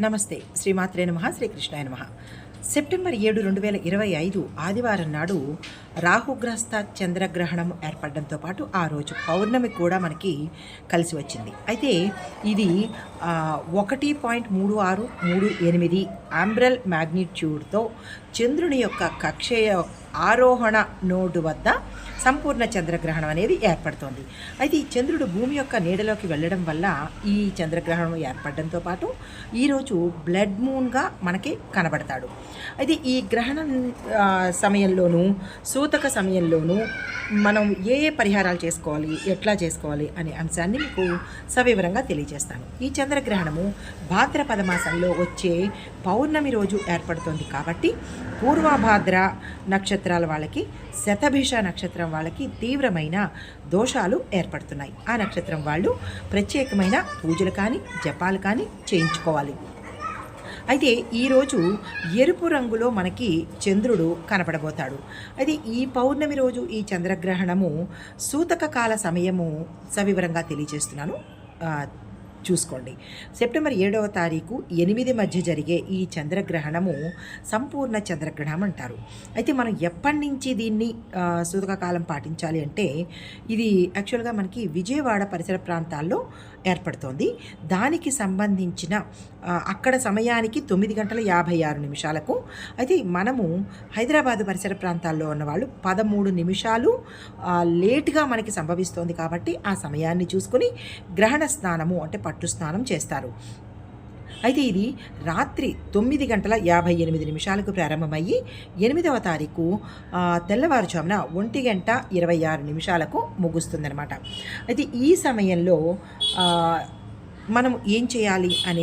నమస్తే. శ్రీమాత్రే నమ శ్రీకృష్ణాయ నమ. సెప్టెంబర్ ఏడు రెండు వేల ఇరవై ఐదు ఆదివారం నాడు రాహుగ్రస్త చంద్రగ్రహణం ఏర్పడడంతో పాటు ఆ రోజు పౌర్ణమి కూడా మనకి కలిసి వచ్చింది. అయితే ఇది ఒకటి పాయింట్ మూడు ఆరు మూడు ఎనిమిది ఆంబ్రల్ మ్యాగ్నిట్యూడ్తో చంద్రుని యొక్క కక్షయ ఆరోహణ నోడు వద్ద సంపూర్ణ చంద్రగ్రహణం అనేది ఏర్పడుతోంది. అయితే ఈ చంద్రుడు భూమి యొక్క నీడలోకి వెళ్ళడం వల్ల ఈ చంద్రగ్రహణం ఏర్పడడంతో పాటు ఈరోజు బ్లడ్ మూన్గా మనకి కనబడతాడు. అయితే ఈ గ్రహణం సమయంలోనూ సూతక సమయంలోనూ మనం ఏ ఏ పరిహారాలు చేసుకోవాలి ఎట్లా చేసుకోవాలి అనే అంశాన్ని మీకు సవివరంగా తెలియజేస్తాను. ఈ చంద్రగ్రహణము భాద్రపద మాసంలో వచ్చే పౌర్ణమి రోజు ఏర్పడుతుంది కాబట్టి పూర్వభాద్ర నక్షత్రాల వాళ్ళకి శతభిష నక్షత్రం వాళ్ళకి తీవ్రమైన దోషాలు ఏర్పడుతున్నాయి. ఆ నక్షత్రం వాళ్ళు ప్రత్యేకమైన పూజలు కానీ జపాలు కానీ చేయించుకోవాలి. అయితే ఈరోజు ఎరుపు రంగులో మనకి చంద్రుడు కనపడబోతాడు. అయితే ఈ పౌర్ణమి రోజు ఈ చంద్రగ్రహణము సూతక కాల సమయము సవివరంగా తెలియజేస్తున్నాను. చూసుకోండి. సెప్టెంబర్ ఏడవ తారీఖు ఎనిమిది మధ్య జరిగే ఈ చంద్రగ్రహణము సంపూర్ణ చంద్రగ్రహణం అంటారు. అయితే మనం ఎప్పటి నుంచి దీన్ని ఆ, పాటించాలి అంటే ఇది యాక్చువల్గా మనకి విజయవాడ పరిసర ప్రాంతాల్లో ఏర్పడుతోంది. దానికి సంబంధించిన అక్కడ సమయానికి తొమ్మిది గంటల యాభై ఆరు నిమిషాలకు అయితే మనము హైదరాబాద్ పరిసర ప్రాంతాల్లో ఉన్న వాళ్ళు పదమూడు నిమిషాలు లేట్గా లేటుగా మనకి సంభవిస్తోంది కాబట్టి ఆ సమయాన్ని చూసుకొని గ్రహణ స్నానము అంటే పట్టు స్నానం చేస్తారు. అయితే ఇది రాత్రి తొమ్మిది గంటల యాభై ఎనిమిది నిమిషాలకు ప్రారంభమయ్యి ఎనిమిదవ తారీఖు తెల్లవారుజామున ఒంటి గంట ఇరవై ఆరు నిమిషాలకు ముగుస్తుందన్నమాట. అయితే ఈ సమయంలో మనం ఏం చేయాలి అనేది